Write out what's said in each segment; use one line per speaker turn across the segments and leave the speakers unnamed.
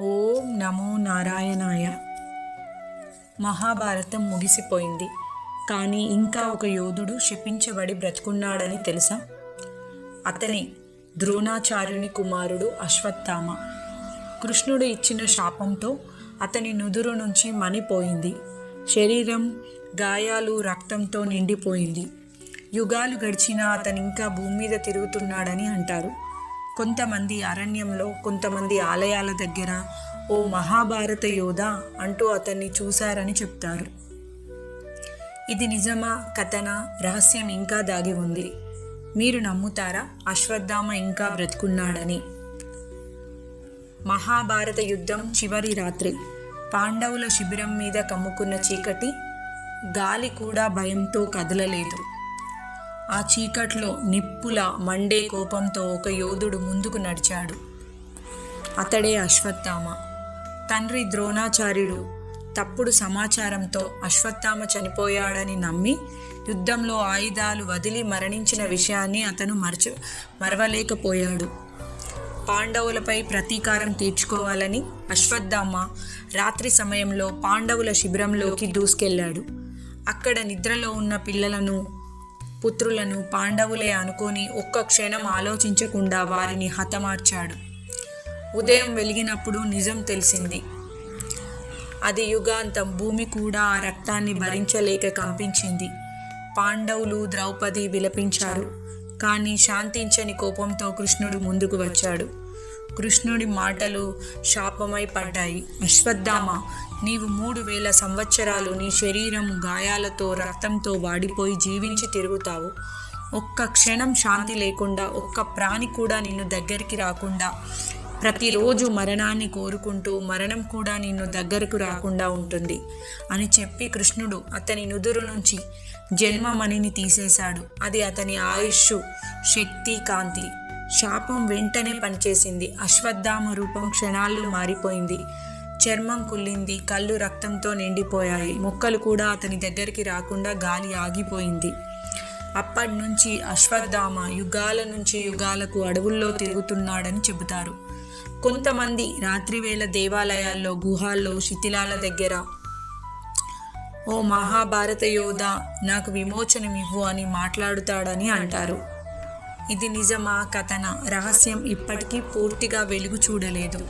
ఓం నమో నారాయణాయ. మహాభారతం ముగిసిపోయింది. కానీ ఇంకా ఒక యోధుడు శపించబడి బ్రతుకున్నాడని తెలుసా? అతని ద్రోణాచార్యుని కుమారుడు అశ్వత్థామ. కృష్ణుడు ఇచ్చిన శాపంతో అతని నుదురు నుంచి మణిపోయింది. శరీరం గాయాలు రక్తంతో నిండిపోయింది. యుగాలు గడిచినా అతను ఇంకా భూమి మీద తిరుగుతున్నాడని అంటారు. కొంతమంది అరణ్యంలో కొంతమంది ఆలయాల దగ్గర ఓ మహాభారత యోధ అంటూ అతన్ని చూశారని చెప్తారు. ఇది నిజమా? కథన? రహస్యం ఇంకా దాగి ఉంది. మీరు నమ్ముతారా? అశ్వత్థామ ఇంకా బ్రతుకున్నాడని. మహాభారత యుద్ధం చివరి రాత్రి. పాండవుల శిబిరం మీద కమ్ముకున్న చీకటి గాలి కూడా భయంతో కదలలేదు. ఆ చీకట్లో నిప్పుల మండే కోపంతో ఒక యోధుడు ముందుకు నడిచాడు. అతడే అశ్వత్థామ. తండ్రి ద్రోణాచార్యుడు తప్పుడు సమాచారంతో అశ్వత్థామ చనిపోయాడని నమ్మి యుద్ధంలో ఆయుధాలు వదిలి మరణించిన విషయాన్ని అతను మరచ మరవలేకపోయాడు. పాండవులపై ప్రతీకారం తీర్చుకోవాలని అశ్వత్థామ రాత్రి సమయంలో పాండవుల శిబిరంలోకి దూసుకెళ్ళాడు. అక్కడ నిద్రలో ఉన్న పిల్లలను పుత్రులను పాండవులే అనుకొని ఒక్క క్షణం ఆలోచించకుండా వారిని హతమార్చాడు. ఉదయం వెలిగినప్పుడు నిజం తెలిసింది. అది యుగాంతం. భూమి కూడా ఆ రక్తాన్ని భరించలేక కంపించింది. పాండవులు ద్రౌపది విలపించారు. కానీ శాంతించని కోపంతో కృష్ణుడు ముందుకు వచ్చాడు. కృష్ణుడి మాటలు శాపమై పడ్డాయి. అశ్వత్థామ నీవు మూడు వేల సంవత్సరాలు నీ శరీరం గాయాలతో రక్తంతో వాడిపోయి జీవించి తిరుగుతావు. ఒక్క క్షణం శాంతి లేకుండా ఒక్క ప్రాణి కూడా నిన్ను దగ్గరికి రాకుండా ప్రతిరోజు మరణాన్ని కోరుకుంటూ మరణం కూడా నిన్ను దగ్గరకు రాకుండా ఉంటుంది అని చెప్పి కృష్ణుడు అతని నుదురు నుంచి జన్మమణిని తీసేశాడు. అది అతని ఆయుష్ శక్తి కాంతి. శాపం వెంటనే పనిచేసింది. అశ్వత్థామ రూపం క్షణాల్లో మారిపోయింది. చర్మం కుళ్ళింది. కళ్ళు రక్తంతో నిండిపోయాయి. మొక్కలు కూడా అతని దగ్గరికి రాకుండా గాలి ఆగిపోయింది. అప్పటి నుంచి అశ్వత్థామ యుగాల నుంచి యుగాలకు అడవుల్లో తిరుగుతున్నాడని చెబుతారు. కొంతమంది రాత్రివేళ దేవాలయాల్లో గుహాల్లో శిథిలాల దగ్గర ఓ మహాభారత యోధ నాకు విమోచనమివ్వు అని మాట్లాడుతాడని అంటారు. ఇది నిజమా కథన? రహస్యం ఇప్పటికీ పూర్తిగా వెలుగు చూడలేదు.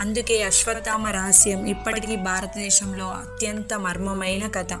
అందుకే అశ్వత్థామ రహస్యం ఇప్పటికీ భారతదేశంలో అత్యంత మర్మమైన కథ.